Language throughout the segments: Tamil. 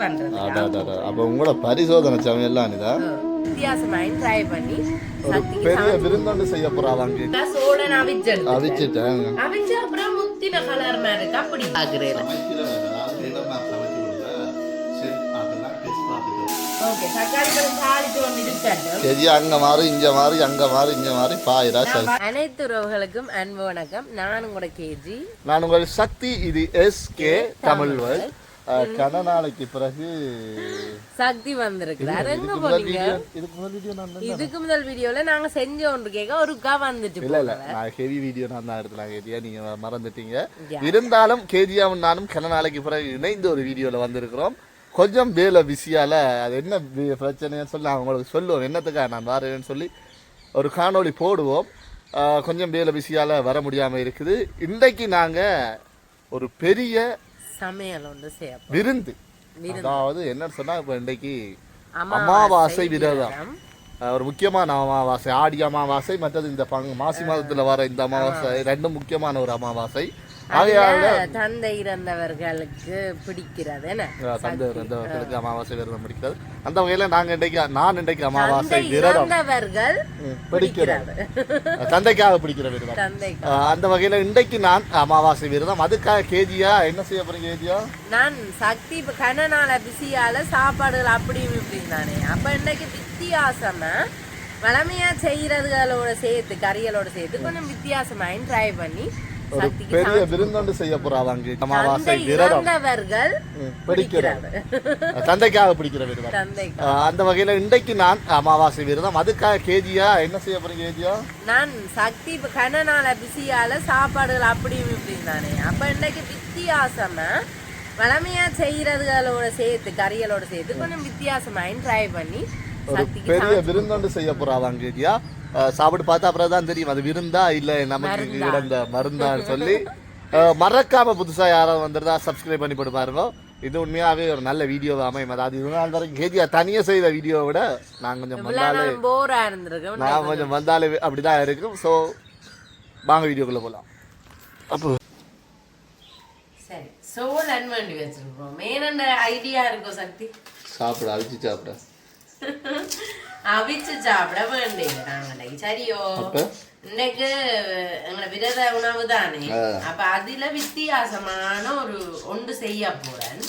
அப்ப உங்களோட பரிசோதனை சமையல்லாம் இதான் வித்தியாசமாய் ட்ரை பண்ணி ஒரு சக்திக்கு பெரிய விருந்தாண்டு செய்ய போறாங்க நான் சோழன் அவிச்செடுத்து அவிச்சிட்டேன். அவிச்ச அப்புறம் முத்தின கலர் மாதிரி அப்படி அனைத்து உறவுகளுக்கும் அன்பு வணக்கம். நான் உங்களோட கேஜி. நான் உங்கள் சக்தி இது எஸ் கே தமிழ் வேர்ல்ட். கன நாளைக்கு பிறகு சக்தி வந்திருக்கிறார். எங்க இதுக்கு முதல் வீடியோ இதுக்கு முதல் வீடியோ நான் இதுக்கு முதல் வீடியோல நாங்க செஞ்ச ஒன்று கேட்க ஒருக்கா வந்துட்டு இல்ல இல்ல நான் ஹெவி வீடியோ நான் தான் எடுத்தேன். கேட்டியா நீங்க மறந்துட்டீங்க. இருந்தாலும் கேஜியாவும் நானும் கன நாளைக்கு பிறகு இணைந்து ஒரு வீடியோல வந்திருக்கிறோம். கொஞ்சம் வேலை பிஸியால அது என்ன பிரச்சனைன்னு சொல்லி நான் உங்களுக்கு சொல்லுவோம். என்னத்துக்காக நான் வரேன்னு சொல்லி ஒரு காணொளி போடுவோம். கொஞ்சம் வேலை பிஸியால வர முடியாம இருக்குது. இன்றைக்கு நாங்க ஒரு பெரிய சமையல் ஒன்று செய்ய போறோம். விருந்து. அதாவது என்னன்னு சொன்னா இப்ப இன்றைக்கு அமாவாசை விரதம். ஒரு முக்கியமான அமாவாசை ஆடி அமாவாசை மற்றது இந்த பங்கு மாசி மாதத்துல வர இந்த அமாவாசை ரெண்டும் முக்கியமான ஒரு அமாவாசை. தந்தை இறந்தவர்களுக்கு பிடிக்கிறது தந்தை இறந்தவர்களுக்கு அமாவாசை விரதம் பிடிக்கிறது அந்த வகையில நாங்க இன்றைக்கு நான் இன்றைக்கு அமாவாசை விரதம். பிடிக்கிறது. தந்தைக்காக பிடிக்கிற விரதம். அந்த வகையில இன்றைக்கு நான் அமாவாசை விரதம். அதுக்காக கேஜியா என்ன செய்ய போறீங்க கேஜியா? நான் சக்தி இப்ப கன நாள பிஸியால சாப்பாடுகள் அப்படி இப்படி தானே. அப்ப இன்னைக்கு வித்தியாசமா வளமையா செய்யறதுகளோட சேர்த்து கறிகளோட சேர்த்து கொஞ்சம் வித்தியாசமாயும் ட்ரை பண்ணி ஒரு பெரிய விருந்தாண்டு செய்ய போறாங்க அமாவாசை விரதம். அஹ் தந்தைக்காக பிடிக்கிற விரதம். அந்த வகையில இன்றைக்கு நான் அமாவாசை விரதம். அதுக்காக கேஜியா என்ன செய்ய போறீங்க கேஜியா? நான் சக்தி இப்ப கன நாள பிஸியால சாப்பாடுகள் அப்படி இப்படி தானே. அப்ப இன்னைக்கு வித்தியாசமா வளமையா செய்யறதுகளோட சேர்த்து கறிகளோட சேர்த்து கொஞ்சம் வித்தியாசமாயும் ட்ரை பண்ணி பெரிய விருந்தாண்டு செய்ய போறாங்க கேஜியா. சாப்பிட்டு பார்த்தா அப்புறம் தான் தெரியும். அது விருந்தா இல்ல நமக்கு கிடந்த மருந்தான்னு சொல்லி. மறக்காம புதுசா யாராவது வந்துருந்தா சப்ஸ்கிரைப் பண்ணி போட்டு பாருங்க இது உண்மையாவே ஒரு நல்ல வீடியோ அமையும். அதாவது இது நாள் வரைக்கும் கேஜியா தனியா செய்த வீடியோவை விட நான் கொஞ்சம் வந்தாலே நான் கொஞ்சம் வந்தாலே அப்படிதான் இருக்கும். ஸோ வாங்க வீடியோக்குள்ள போகலாம் அப்போ. சரி. வேண்டி வச்சிருக்கோம். மேனண்ட ஐடியா இருக்கும் சக்தி? சாப்பிட அழிச்சு சாப்பிட. அவிச்சு சாப்பிட வேண்டியது நாங்க இன்னைக்கு சரியோ இன்னைக்கு எங்களை விரத உணவு தானே. அப்ப அதுல வித்தியாசமான ஒரு ஒன்று செய்ய போறேன்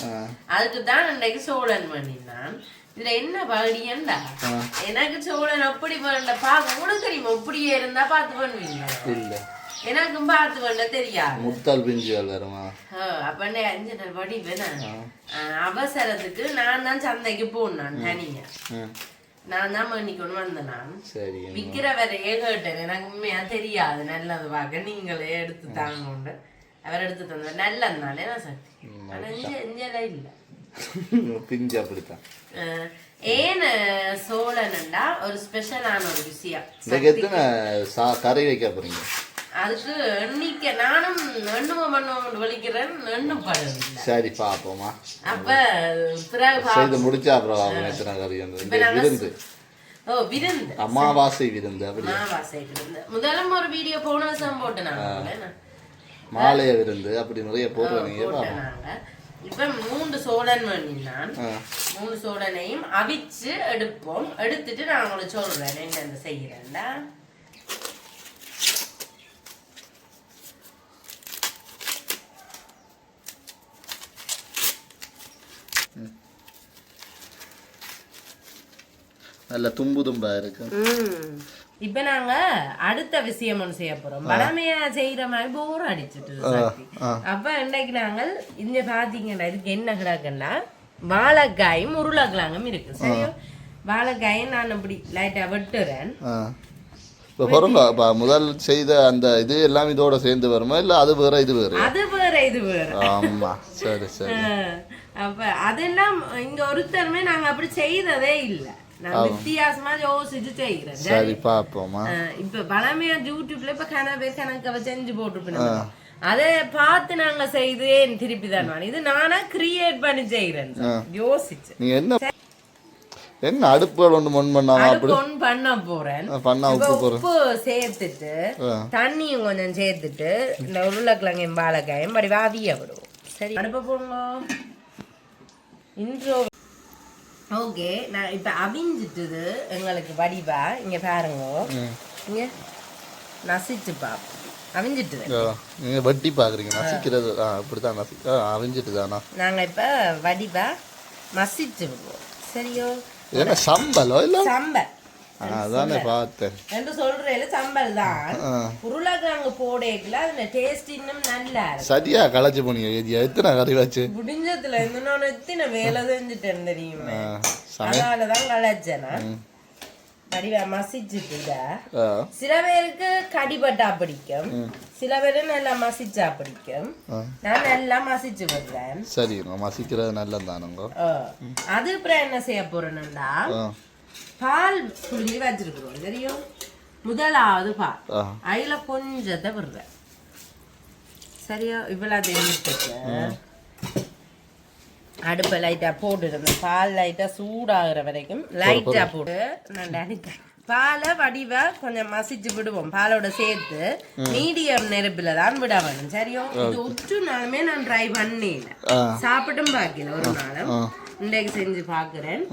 அதுக்கு தான் இன்னைக்கு சோழன் பண்ணினான் இதுல என்ன பகுடியண்டா எனக்கு சோழன் எப்படி பண்ண பாக்க உனக்கு தெரியுமா இப்படியே இருந்தா பார்த்து பண்ணுவீங்க இல்ல எனக்கும் பார்த்து பண்ண தெரியாது முத்தால் பிஞ்சுகள் வருமா ஆ, அப்ப நான் அஞ்சு நாள் படி வேணா அவசரத்துக்கு நான் தான் சந்தைக்கு போனான் தனியா நான் தான் பண்ணிக்கொண்டு வந்தேன்? நான் சரி விக்கிற வரையே கேட்டேன் எனக்கு உண்மையா தெரியாது. நல்லது பார்க்க நீங்களே எடுத்து தாங்க அவர் எடுத்து தந்தார் நல்லது தானே நான் சக்தி ஆனா இஞ்ச இஞ்செல்லாம் இல்ல. பிஞ்சு அப்படித்தான். ஏன் சோழனண்டா ஒரு ஸ்பெஷலான ஒரு விஷயம். கறி வைக்க போறீங்க? அதுக்கு எண்ணிக்க நானும் எண்ணுமோ பண்ணுவோம் வலிக்கிறேன் எண்ணுப்படுறதில்ல சரி பாப்போமா. அப்ப பிறகு செய்து முடிச்சா அப்புறம் எத்தனை கறி விருந்து. ஓ விருந்து. அமாவாசை விருந்து அப்படி மாவாசைக்கு இருந்து முதல்ல ஒரு வீடியோ போன வருஷம் போட்டு நாங்க மாலைய விருந்து அப்படி நிறைய போடுறீங்க இப்ப மூன்று சோழன் வேண்டினான் ஆ. மூணு சோழனையும் அவிச்சு எடுப்போம். எடுத்துட்டு நான் உங்களுக்கு சொல்றேன் என்னென்ன செய்யறேன்டா? நல்ல தும்பு தும்பா இருக்கு. இப்ப நாங்க அடுத்த விஷயம் ஒண்ணு செய்ய போறோம். பழமையா செய்யற மாதிரி போர் அடிச்சுட்டு. அப்ப இன்னைக்கு நாங்கள் இங்க பாத்தீங்கன்னா இதுக்கு என்ன கிடக்குன்னா வாழைக்காயும் உருளைக்கிழங்கும் இருக்கு. சரியோ? வாழைக்காயும் நான் அப்படி லைட்டா வெட்டுறேன். இப்போ பாருங்க முதல் செய்த அந்த இது எல்லாம் இதோட சேர்ந்து வருமா? இல்லை அது வேற இது வேற அது வேற இது வேற. ஆமா சரி சரி. அப்ப அதெல்லாம் இங்க ஒருத்தருமே நாங்க அப்படி செய்ததே இல்ல. வித்தியாசமா யோசிச்சு செய்கிறேன் சரி பார்ப்போமா அஹ், இப்ப பழமையா யூடியூப்ல இப்ப கன பேர் கணக்க செஞ்சு போட்டுருப்பேன் அதை பார்த்து நாங்க செய்து ஏன் திருப்பி தான் இது நானா கிரியேட் பண்ணி செய்யறேன் யோசிச்சு. நீங்க என்ன என்ன அடுப்புகள் ஒன்று மண் பண்ணாம அப்படி? ஒன்று பண்ண போறேன். பண்ணா உப்பு போறேன் உப்பு சேர்த்துட்டு. தண்ணியும் கொஞ்சம் சேர்த்துட்டு இந்த உருளைக்கிழங்கையும் வாழைக்காயும் படி வாதிய விடுவோம். சரி அடுப்ப போடுங்க. இன்ட்ரோ ஓகே நான் இப்போ அவிஞ்சிட்டுது எங்களுக்கு வடிவா. இங்கே பாருங்க. இங்கே நசிச்சு பாப்போம் அவிஞ்சிட்டுது. நீங்கள் வட்டி பார்க்குறீங்க நசிக்கிறது ஆ இப்படி தான் நசி அவிஞ்சிட்டு தானா நாங்கள் இப்போ வடிவா மசிச்சு சரியோ? இது என்ன சம்பளோ இல்லை? சம்பல் ஆ அதானே பார்த்தேன். என்று சொல்றேன் சம்பல் தான் உருளைக்கிழங்கு போடேக்கல அதுல டேஸ்ட் இன்னும் நல்லா சரியா களைச்சு போனீங்க ஏரியா எத்தனை கறி வச்சு? முடிஞ்சதுல இருந்து நான் எத்தனை வேலை செஞ்சுட்டேன் தெரியுமா? ஆ சமை அதனாலதான் களைச்சேனா. ஆ. சில பேருக்கு கடிபட்டா பிடிக்கும். சில பேரு நல்லா மசிச்சா பிடிக்கும். நான் நல்லா மசிச்சு விடுறேன் சரி மசிக்கிறது நல்லது தானுங்க ஆ. அது அப்புறம் என்ன செய்ய போறேன்னா பால் புளிஞ்சு வச்சிருக்கிறோம் தெரியும் முதலாவது பால் அதுல கொஞ்சத்தை விடுறேன் சரியா இவ்வளவு தெரிஞ்சுட்டு அடுப்பை லைட்டா போட்டுருந்தேன் பால் லைட்டா சூடாகிற வரைக்கும் லைட்டா போட்டு நான் நினைக்கிறேன் பாலை வடிவா கொஞ்சம் மசிச்சு விடுவோம் பாலோட சேர்த்து மீடியம் நெருப்புல தான் விட வேணும் சரியோ இது ஒற்று நாளுமே நான் ட்ரை பண்ணல சாப்பிட்டும் பார்க்கல ஒரு நாளும் இன்றைக்கு செஞ்சு பார்க்குறேன்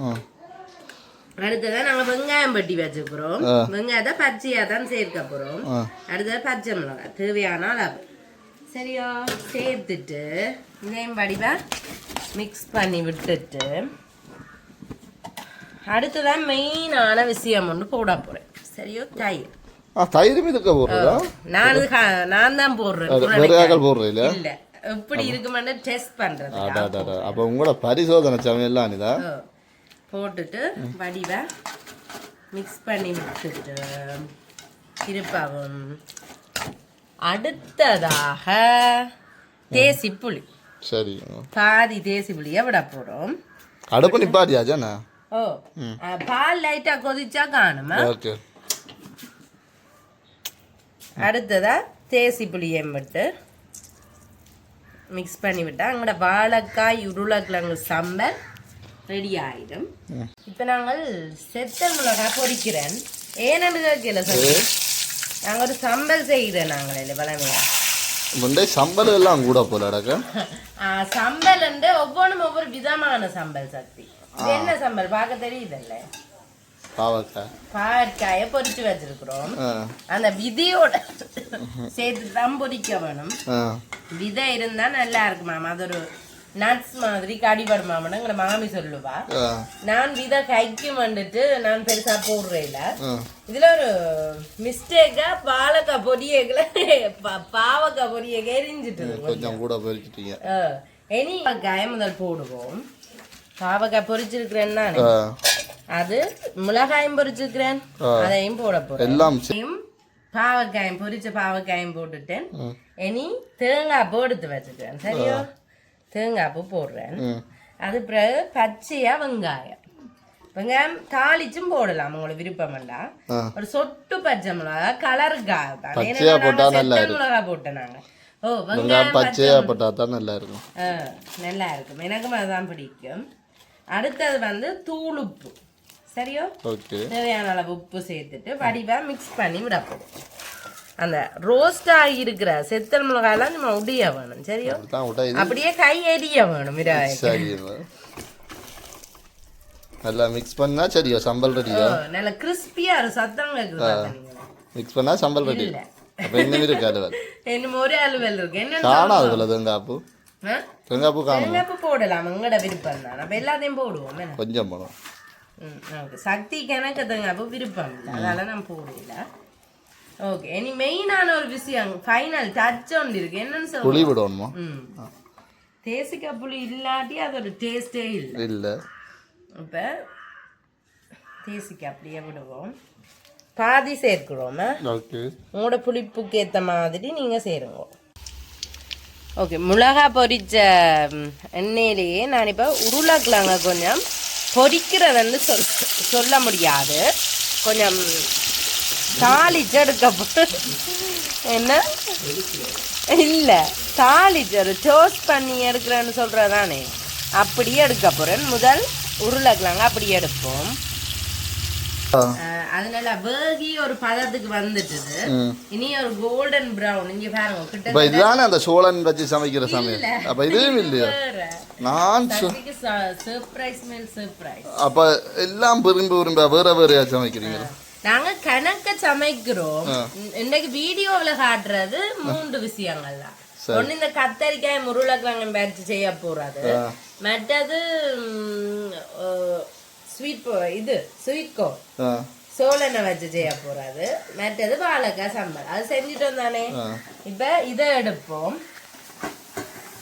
அடுத்ததான் நாங்க வெங்காயம் பட்டி வச்சுக்கிறோம் ஆ. வெங்காயத்தை பச்சையா தான் சேர்க்க போறோம். அடுத்தது பச்சை மிளகாய் தேவையான அளவு. சரியா சேர்த்துட்டு இதையும் வடிவா மிக்ஸ் பண்ணி விட்டுட்டு அடுத்ததான் மெயினான விஷயம் ஒன்று போட போறேன். சரியோ? தயிர். ஆ தயிர் மிதக்க போடுறதா? நான் இது கா- நான் தான் போடுறேன். போடுறீங்களா? இல்ல. எப்படி இருக்குமென்னு டெஸ்ட் பண்றது அப்போ உங்களோட பரிசோதனை சமையல்லாம் இதா ஓ. போட்டுட்டு வடிவை மிக்ஸ் பண்ணி விட்டுட்டு திருப்பவும். அடுத்ததாக தேசி புளி சரி. பாதி தேசி புளியை விட போறோம். அடுப்பு நிப்பாட்டியாச்சாண்ணா ஓ ஆ, பால் லைட்டா கொதிச்சா காணுமா? ஓகே. அடுத்ததா தேசி புளியை விட்டு மிக்ஸ் பண்ணி விட்டா அங்கட வாழைக்காய் உருளைக்கிழங்கு சம்பல் ரெடி ஆயிடும் இப்போ நாங்கள் செத்தல் மிளகாய் பொரிக்கிறேன் ஏன்னு கேட்கல சொல்லி நாங்கள் ஒரு சம்பல் செய்கிறேன் நாங்கள் இல்லை பழமையா முண்டே சம்பளம் எல்லாம் கூட போல அடக்க. சம்பல் வந்து ஒவ்வொன்றும் ஒவ்வொரு விதமான சம்பல் சக்தி. என்ன சம்பல்? பார்க்க தெரியுதுல்ல? பாவக்காய். பாவற்காயை பொரிச்சு வச்சிருக்கிறோம். அந்த விதையோட சேர்த்து தான் பொரிக்க வேணும் விதை இருந்தா நல்லா இருக்குமாம் அது ஒரு நட்ஸ் மாதிரி கடிபடுமாமன்னு எங்களை மாமி சொல்லுவா. நான் விதை கைக்கு வந்துட்டு நான் பெருசா போடுறேன் இதுல ஒரு மிஸ்டேக்கா பாலக்காய் பொடியேக்கல பாவக்காய் பொடியேக்க எரிஞ்சிட்டு கொஞ்சம் கூட பொரிச்சிட்டீங்க. இனி காயம் முதல் போடுவோம். பாவக்காய் பொரிச்சிருக்கிறேன் அது மிளகாயும் பொரிச்சிருக்கிறேன் அதையும் போட போறேன். எல்லாம் அதையும் பாவக்காயும் பொரிச்ச பாவக்காயும் போட்டுட்டேன். இனி தேங்காய் பூ எடுத்து வச்சுக்கிறேன். சரியோ? தேங்காய் பூ போடுறேன். அது பிறகு பச்சையா வெங்காயம். வெங்காயம் தாளிச்சும் போடலாம் உங்களுக்கு விருப்பம் ஆ. ஒரு சொட்டு பச்சை மிளகா கலருக்காக தான். மிளகா போட்டேன் நாங்க. ஓ வெங்காயம் பச்சையா போட்டா தான் நல்லா இருக்கும். நல்லா இருக்கும். எனக்கும் அதுதான் பிடிக்கும். அடுத்தது வந்து தூளுப்பு சரியோ? ஓகே. தேவையான அளவு உப்பு சேர்த்துட்டு வடிவா மிக்ஸ் பண்ணி விட போகும் அந்த ரோஸ்ட் ஆகி இருக்கிற செத்தல் மிளகாயெல்லாம் நம்ம உடைய வேணும் சரியோ? அப்படியே கை எரிய வேணும் நல்லா மிக்ஸ் பண்ணா சரியா சம்பல் ரெடியா? நல்ல கிறிஸ்பியா ஒரு சத்தம் கேக்குது. மிக்ஸ் பண்ணா சம்பல் ரெடி. அப்ப இன்னும் இருக்கு அலுவல். இன்னும் ஒரு அலுவல் இருக்கு. என்ன காணாது போல தேங்காய்ப்பூ ஆ? தேங்காய்ப்பூ காணும். தேங்காய்ப்பு போடலாம் உங்களோட விருப்பம் தான். நம்ம எல்லாத்தையும் போடுவோம் என்ன? கொஞ்சம் போடும் ம், ஓகே சக்தி கணக்கு தேங்காய்ப்பு விருப்பம் இல்லை. அதனால நான் போடல. ஓகே இனி மெயினான ஒரு விஷயம் ஃபைனல் டச் ஒன்று இருக்கு என்னன்னு சொல்லுவோம் புளி விடணுமா தேசிக்காய் புளி இல்லாட்டி அதோட டேஸ்டே இல்லை இல்லை இப்போ தேசிக்காய் அப்படியே விடுவோம் பாதி சேர்க்கிறோமா உங்களோட புளிப்புக்கு ஏற்ற மாதிரி நீங்கள் சேருங்க ஓகே மிளகா பொரிச்ச எண்ணெயிலேயே நான் இப்போ உருளைக்கிழங்க கொஞ்சம் பொரிக்கிறதுன்னு சொல் சொல்ல முடியாது கொஞ்சம் தாளிச்சு எடுக்க போ- என்ன? இல்லை தாளிச்சு ஒரு டோஸ்ட் பண்ணி எடுக்கிறேன்னு சொல்கிறதானே அப்படியே எடுக்க போகிறேன் முதல் உருளைக்கிழங்கு அப்படியே எடுப்போம். அதனால வேகி ஒரு பதத்துக்கு வந்துட்டுது. இனி ஒரு கோல்டன் பிரவுன் இங்க பாருங்க கிட்ட இதுதானே அந்த சோழன் வச்சு சமைக்கிற சமையல்? அப்போ இதுவும் இல்லையா? நான் சர்ப்ரைஸ் மேல் சர்ப்ரைஸ் அப்போ எல்லாம் விரும்பி விரும்ப வேற வேறையா சமைக்கிறீங்க? நாங்க கணக்க சமைக்கிறோம். இன்னைக்கு வீடியோவுல காட்டுறது மூன்று விஷயங்கள் தான். ஒண்ணு இந்த கத்தரிக்காய் முருளைக்கிழங்கு பேச்சு செய்ய போறது மற்றது ஸ்வீட் இது ஸ்வீட் கோ வச்சு செய்ய போறாது மற்றது வாழைக்காய் சம்பல் அது செஞ்சுட்டோம் தானே? இப்ப இதை எடுப்போம்.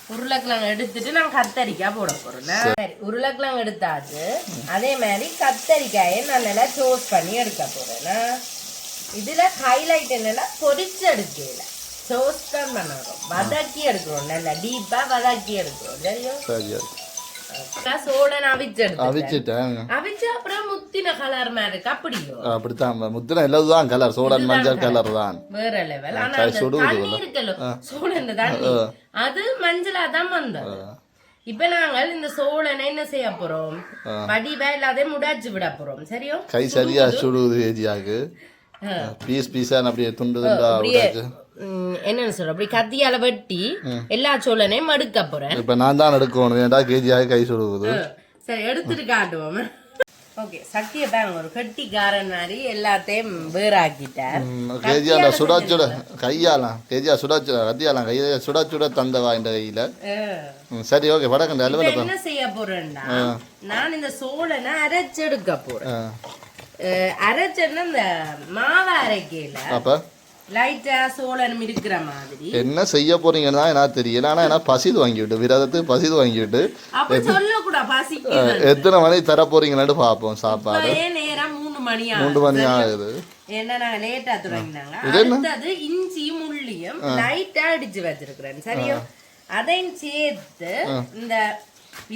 உருளைக்கிழங்கு எடுத்துட்டு நான் கத்தரிக்காய் போட சரி. உருளைக்கிழங்கு எடுத்தாச்சு. அதே மாதிரி கத்தரிக்காயை நான் நல்லா டோஸ்ட் பண்ணி எடுக்க போறேன். இதுல ஹைலைட் என்னன்னா பொரிச்சு எடுக்கல. டோஸ்ட் தான் பண்ணுறோம் வதக்கி எடுக்கிறோம் நல்லா டீப்பா வதக்கி எடுக்கிறோம் சரியா? அப்படித்தான். முத்தின எல்லாம் கலர் மஞ்சள் கலர் தான் வேற லெவல் ஆனா சுடுவது அது மஞ்சளா தான் வந்தது இப்ப நாங்கள் இந்த சோழனை என்ன செய்ய போறோம்? வடிவா இல்லாத முடாச்சு விட போறோம். சரியோ? கை சரியா சுடுவது ஏஜியாக்கு. பீஸ் பீஸா அப்படியே துண்டு துண்டா என்னன்னு சொல்ற அப்படி கத்தியால வெட்டி எல்லா சோழனையும் மடுக்க போறேன். இப்போ நான் தான் எடுக்கணும். ஏன்டா கேஜியாக கை சுடுவது சரி எடுத்துட்டு காட்டுவோம். ஓகே சத்திய பாருங்க ஒரு கெட்டிக்காரன் மாதிரி எல்லாத்தையும் வேறாக்கிட்டார் கேஜியா அந்த சுடா சுட கையாலாம் கேஜியா சுடா சுட கத்தியாலாம் கையை சுடா சுட தந்தவா இந்த கையில சரி ஓகே வடக்கண்ட அலுவலகம் என்ன செய்ய போறேன்னா நான் இந்த சோளனை அரைச்செடுக்க போறேன். அரைச்சேன்னா இந்த மாவை அரைக்கல அப்போ? என்ன செய்ய போறீங்கன்னு எனக்கு தெரியல. ஆனால் என்ன பசிது வாங்கிவிட்டு விரதத்துக்கு பசிது வாங்கிவிட்டு எத்தனை மணி தர போறீங்கன்னு பார்ப்போம் சாப்பாடு. மூணு மணி ஆகுது? என்ன நாங்க லேட்டா தொடங்கினாங்க அடுத்தது இஞ்சியும் உள்ளியும் லைட்டா அடிச்சு வச்சிருக்கிறேன் சரியா? அதையும் சேர்த்து இந்த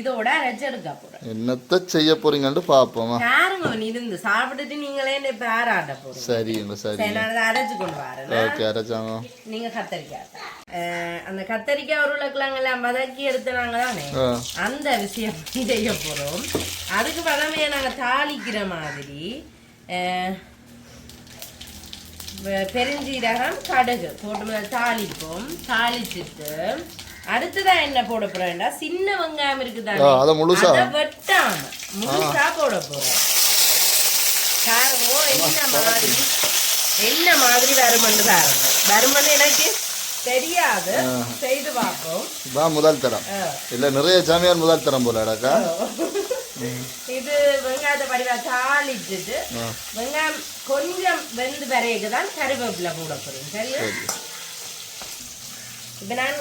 இதோட அரைச்செடுக்க போறேன். என்னத்த செய்ய போறீங்கன்னு பார்ப்போமா பாருங்க இருந்து? சாப்பிட்டுட்டு நீங்களே இந்த பாராட்ட போறோம் சரிங்க சரி நான் அரைச்சு கொண்டு வரேன் ஓகே அரைச்சாங்க நீங்க கத்தரிக்காய். அந்த கத்தரிக்காய் உருளைக்கிழங்கு எல்லாம் வதக்கி எடுத்துனாங்க தானே? அந்த விஷயம் செய்ய போறோம். அதுக்கு பதமையை நாங்க தாளிக்கிற மாதிரி பெருஞ்சீரகம் கடுகு போட்டு தாளிப்போம். தாளிச்சிட்டு அடுத்ததான் என்ன போட போறேன்டா சின்ன வெங்காயம் ஆ, இருக்குதானே அதை முழுசா. வெட்டாம முழுசா போட போறேன். பாருங்க என்ன மாதிரி? என்ன மாதிரி வருமன்னு பாருங்க. வருமன்னு எனக்கு தெரியாது. செய்து பார்ப்போம். தான் முதல் தரம். இல்லை நிறைய சாமியார் முதல் தரம் போல அடக்கா. இது வெங்காயத்தை படிவா தாளிச்சுட்டு வெங்காயம் கொஞ்சம் வெந்து பிறகு தான் கறிவேப்பிலை போட போறேன். சரியா? இப்ப நான்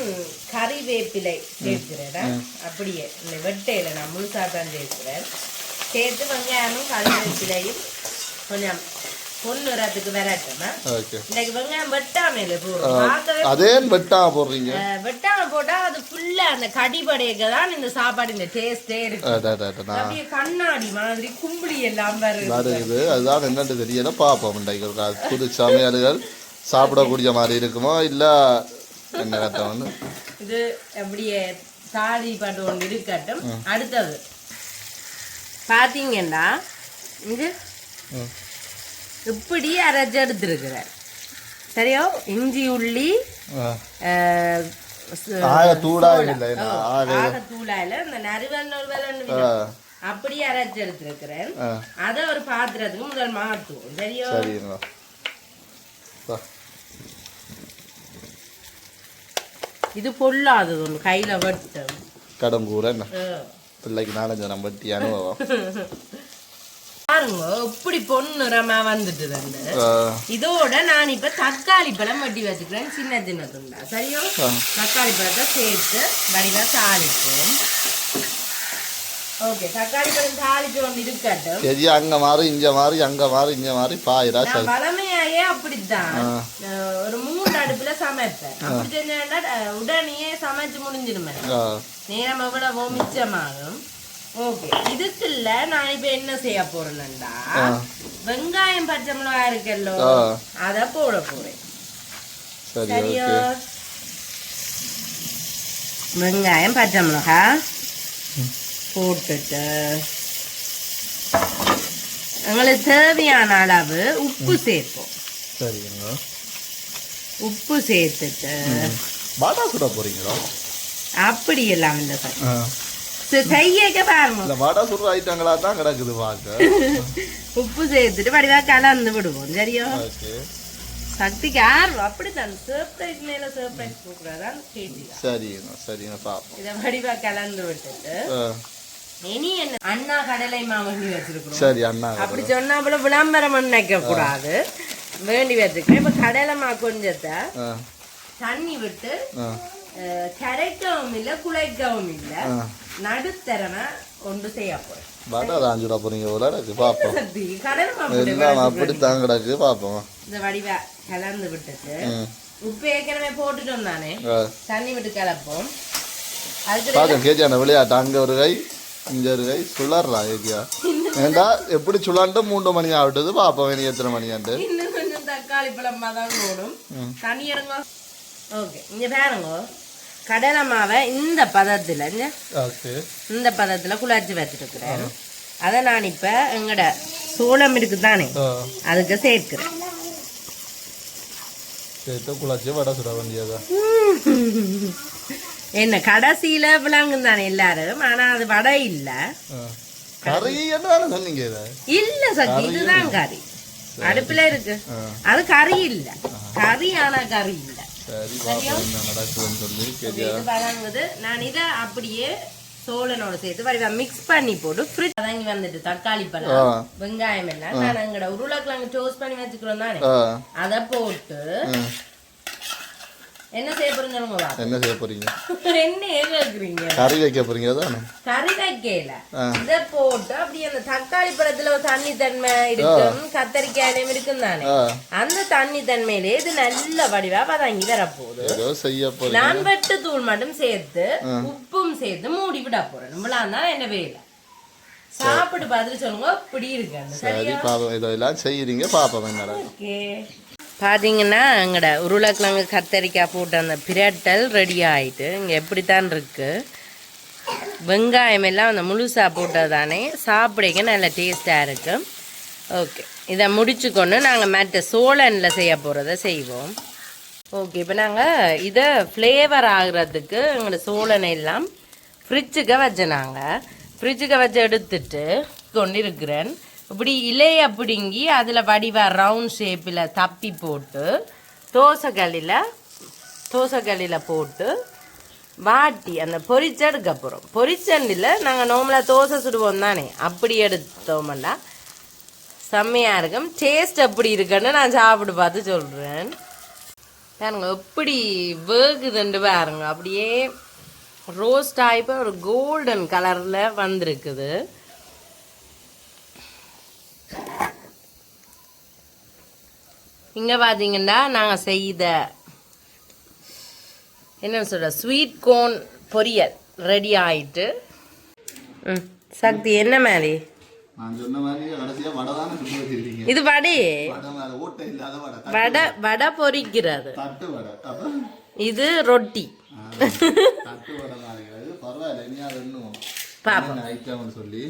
கறிவேப்பிலை சேர்க்கிறேன் அப்படியே இந்த வெட்டையில நான் முழுசா தான் சேர்க்கிறேன். சேர்த்து வெங்காயமும் கறிவேப்பிலையும் கொஞ்சம் பொன்னுறதுக்கு விரட்டுமா? இன்னைக்கு வெங்காயம் வெட்டாமையில போடும் பார்க்கவே அதே வெட்டாம போடுறீங்க. வெட்டாம போட்டா அது ஃபுல்லா அந்த கடிபடையக்கு தான் இந்த சாப்பாடு இந்த டேஸ்டே இருக்கு. அப்படியே கண்ணாடி மாதிரி கும்பிளி எல்லாம் வருது. அதுதான் என்னன்னு தெரியல. பார்ப்போம். இன்றைக்கு ஒரு கா- புது சமையல்கள் சாப்பிடக்கூடிய மாதிரி இருக்குமோ? இல்லை என்ன கட்டம்னு இது அப்படியே தாலி பாட்டு ஒன்று இருக்கட்டும். அடுத்தது. பாத்தீங்கன்னா இது ம். இப்படி அரைச்சு எடுத்துருக்குறேன். சரியா? இஞ்சி உள்ளி. அப்படியே அரைச்சு எடுத்திருக்கிறேன். அதை ஒரு பாத்திரத்துக்கு முதல் மாற்றுவோம் சரியா சரிங்க வா. இது பொல்லாதது ஒன்று கையில வெட்டும் கடம்பூர் என்ன. பிள்ளைக்கு நாலஞ்சு நம்ம பற்றி அனுபவம். பாருங்க இப்படி பொன்னுறமா வந்துட்டு ரெண்டு ஆ. இதோட நான் இப்ப தக்காளி பழம் வெட்டி வச்சுக்கிறேன் சின்ன சின்ன துண்டா சரியா தக்காளி பழத்தை சேர்த்து வடிவா தாளிப்போம். எதி அங்கே மாறி இங்கே மாறி அங்கே மாறி இங்கே மாறி பாயிரா வளமையாயே அப்படித்தான் ஒரு மூணு அடுப்புல சமைப்பேன் அப்படி உடனே சமைச்சு முடிஞ்சிடுமே ஆ நேரம் எவ்வளவோ மிச்சமாகும் ஓகே இதுக்குள்ள நான் இப்ப என்ன செய்ய போறேன்னா வெங்காயம் பச்சை மிளகாய் இருக்கல்லோ. அத போட போறேன் சரி சரியா வெங்காயம் பச்சை மிளகாய் போட்டுட்டு. எங்களுக்கு தேவையான அளவு உப்பு சேர்ப்போம். சரிங்க. உப்பு சேர்த்துட்டு. பாட்டா சுட போறீங்களா? அப்படி எல்லாம் சார். செய்யக்க பாருங்க. இல்ல வடை ஐட்டங்களா தான் கிடக்குது பார்க்க உப்பு சேர்த்துட்டு வடிவா கலந்து விடுவோம் சரியா? சக்திக்கு ஆர்வம். அப்படித்தான். சர்ப்ரைஸ் மேல சர்ப்ரைஸ் கொடுக்குறதான் சரிங்க சரிங்க பாப்போம். இதை வடிவா கலந்து விட்டுட்டு. அண்ணா கடலை மாவண்டி வச்சிருக்கிறோம். சரி அண்ணா அப்படி சொன்னா போல விளம்பரம் நினைக்க கூடாது வேண்டி வச்சுக்கிறேன் இப்ப கடலை மா கொஞ்சத்தை தண்ணி விட்டு கரைக்கவும் இல்லை குழைக்கவும் இல்லை. நடுத்தரமா ஒன்று செய்ய போறேன் வடை தான் சுட போறீங்க போல இருக்கு பாப்போம். சக்தி கடலை மா போட்டு எல்லாம் அப்படி தான் கிடக்கு பாப்போம். இந்த வடிவா கலந்து விட்டுட்டு. உப்பு ஏற்கனவே போட்டுட்டோம் தானே. தண்ணி விட்டு கலப்போம். அதுக்கு பாக்க கேஜியான விளையாட்டு அங்க ஒரு கை இங்க ஒரு கை சுழறா ஏஜியா ஏண்டா எப்படி சுழாண்டு மூன்று மணி ஆகிட்டது பாப்போம் இனி எத்தனை மணி ஆண்டு? தக்காளி பழமா தான் போடும். தண்ணி எடுங்க ஓகே இங்க பாருங்க. கடலை மாவை இந்த பதத்துல இந்த பதத்துல குழாச்சி வச்சிருக்கிறேன். அதை நான் இப்ப எங்கட சோளம் இருக்கு தானே அதுக்கு சேர்க்கிறேன். சேர்த்து குழாச்சி வடை சுட வேண்டியதா என்ன கடைசியில விளங்கும் தானே எல்லாரும். ஆனா அது வடை இல்ல. கறி சொன்னீங்க இல்ல சக்தி இதுதான் கறி. அடுப்புல இருக்கு. அது கறி இல்ல. கறி ஆனா கறி இல்ல. வதங்குது நான் இதை அப்படியே சோளனோட சேர்த்து வடிவா மிக்ஸ் பண்ணி போட்டு ஃப்ரிட்ஜ் வதங்கி வந்துட்டு தக்காளி. பழம் வெங்காயம் எல்லாம் நான் எங்கட உருளைக்கிழங்கு டோஸ்ட் பண்ணி வச்சுக்கிறோம் தானே? அத போட்டு. என்ன செய்ய போறீங்க. என்ன செய்ய போறீங்க? என்ன கேக்குறீங்க கறி வைக்க போறீங்க தானே கறி வைக்கல. இத போட்டு அப்படியே அந்த தக்காளி பழத்துல ஒரு தண்ணி தன்மை இருக்கும் கத்தரிக்காயிலும் இருக்கும் தானே? அந்த தண்ணி தன்மையிலே இது நல்ல வடிவா வதங்கி வரப்போகுது. ஏதோ செய்ய போறீங்க. நான் வெட்டு தூள் மட்டும் சேர்த்து உப்பும் சேர்த்து மூடி விட போறேன். இவ்வளவு தான் என்ன வேலை? சாப்பிட்டு பார்த்துட்டு சொல்லுங்க இப்படி இருக்கு. அந்த சரி பாப்போம் இதெல்லாம் செய்யறீங்க பாப்போம் என்ன ஓகே. பார்த்தீங்கன்னா எங்கட உருளைக்கிழங்கு கத்தரிக்காய் போட்ட அந்த பிரட்டல் ரெடி ஆகிட்டு இங்கே எப்படித்தான் இருக்கு? வெங்காயம் எல்லாம் அந்த முழுசாக போட்டது தானே சாப்பிடக்க நல்ல டேஸ்ட்டாக இருக்கும் ஓகே இதை முடிச்சுக்கொண்டு நாங்கள் மற்ற சோளனில் செய்ய போகிறத செய்வோம். ஓகே இப்போ நாங்கள் இதை ஃப்ளேவர் ஆகிறதுக்கு எங்களோட சோளனை எல்லாம் ஃப்ரிட்ஜுக்கு வச்சு நாங்கள் ஃப்ரிட்ஜுக்கு வச்சு எடுத்துட்டு கொண்டு இருக்கிறேன் இப்படி இலையை பிடுங்கி அதில் வடிவ ரவுண்ட் ஷேப்பில் தப்பி போட்டு தோசைகளில் தோசைகளில் போட்டு வாட்டி அந்த பொரிச்சு எடுக்க போகிறோம் பொரிச்சண்டில் நாங்கள் நார்மலாக தோசை சுடுவோம் தானே? அப்படி எடுத்தோம்னா செம்மையாக இருக்கும். டேஸ்ட் எப்படி இருக்குன்னு நான் சாப்பிட்டு பார்த்து சொல்கிறேன் பாருங்க எப்படி வேகுதுண்டு பாருங்க. அப்படியே ரோஸ்ட் ஆகிப்போ ஒரு கோல்டன் கலரில் வந்திருக்குது. இங்கே பார்த்தீங்கன்னா நாங்கள் செய்த என்ன சொல்ற ஸ்வீட் கோன் பொரியல் ரெடி ஆயிட்டு. ம் சக்தி என்ன மாதிரி? இது வடை? வடை மேல ஓட்டை இல்லாத வடை த- வடை வடை. பொரிக்கிறது தட்டு வடை. அப்ப? இது ரொட்டி. பாப்போம். ஐட்டம்னு சொல்லி?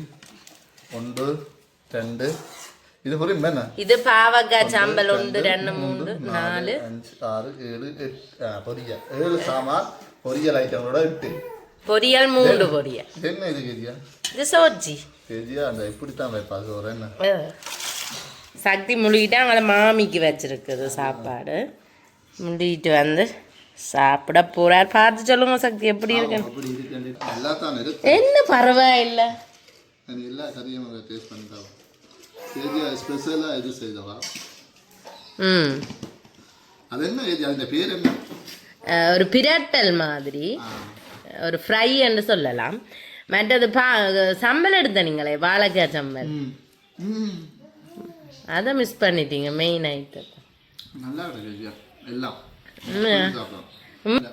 ஒன்று இது புரியும் என்ன இது பாவக்காய் சாம்பல் ஒன்று ரெண்டு மூணு நாலு அஞ்சு ஆறு ஏழு எட்டு ஆ, பொரியல் ஏழு சாமான் பொரியல் ஐட்டங்களோட எட்டு பொரியல் மூன்று பொரியல் என்ன இது கேஜியா இது சோச்சி கேஜியா அந்த இப்படித்தான் வைப்பா சோறு என்ன. சக்தி முழுகிட்டு அவங்கள மாமிக்கு வச்சிருக்குது சாப்பாடு முழுகிட்டு வந்து சாப்பிட போறார் பார்த்து சொல்லுங்க சக்தி எப்படி இருக்கு என்ன பரவாயில்ல கேஜியா ஸ்பெஷலாக இது செய்தவா? ம். அது என்ன கேஜி? அந்த பேர் என்ன? அஹ், ஒரு பிரட்டல் மாதிரி. ஒரு ஃப்ரை என்று சொல்லலாம். மற்றது பா சம்பல் எடுத்த நீங்களே வாழைக்காய் சம்பல். ம். ம். அதை மிஸ் பண்ணிட்டீங்க மெயின் ஐட்டம் நல்லா இருக்கு கேஜியா எல்லாம். ம். சாப்பிடலாம்? இல்ல,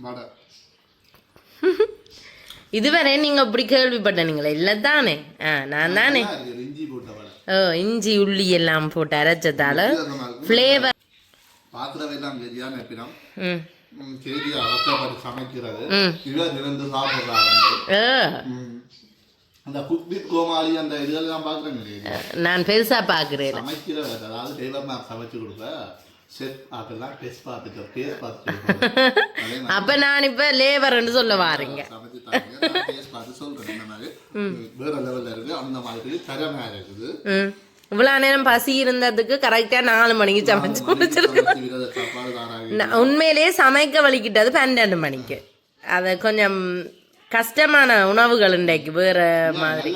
வடை. இதுவரை நீங்க இப்படி கேள்விப்பட்ட நீங்களே இல்லை தானே ஆ நான் தானே. நல்லா இருக்கு, இஞ்சி போட்ட வடை ஓ இஞ்சி உள்ளி எல்லாம் போட்டு அரைச்சதால. ஃப்ளேவர் பாத்திரம் எல்லாம் கேஜியா நினைப்பினோம் ம். கேஜியா அவசரப்பட்டு சமைக்கிறது. ம். இவ நிறந்து சாப்பிடுறாங்க ஏ ம். அந்த குக்வித் கோமாளி அந்த இதெல்லாம் இல்லையா நான் பெருசா பாக்குறேன். சமைக்கிற அதாவது நான் சமைச்சு கொடுப்ப. செட் அதெல்லாம் டெஸ்ட் பார்த்துட்டு டேஸ்ட் பார்த்துட்டு அதே மாதிரி. அப்ப நான் இப்ப லேபர்னு சொல்ல வாருங்க. டேஸ்ட் பார்த்து சொல்றேன் இந்த மாதிரி. வேற லெவல்ல இருக்கு. அந்த மாதிரி தரமா இருக்குது. ம். இவ்வளவு நேரம் பசி இருந்ததுக்கு கரெக்டா நாலு மணிக்கு சமைச்சு முடிச்சிருக்கு சமைச்சு விரத சாப்பாடு தாராங்க நான் உண்மையிலேயே சமைக்க வலிக்கிட்டது பன்னெண்டு மணிக்கு. அது கொஞ்சம் கஷ்டமான உணவுகள் இன்றைக்கு வேற மாதிரி.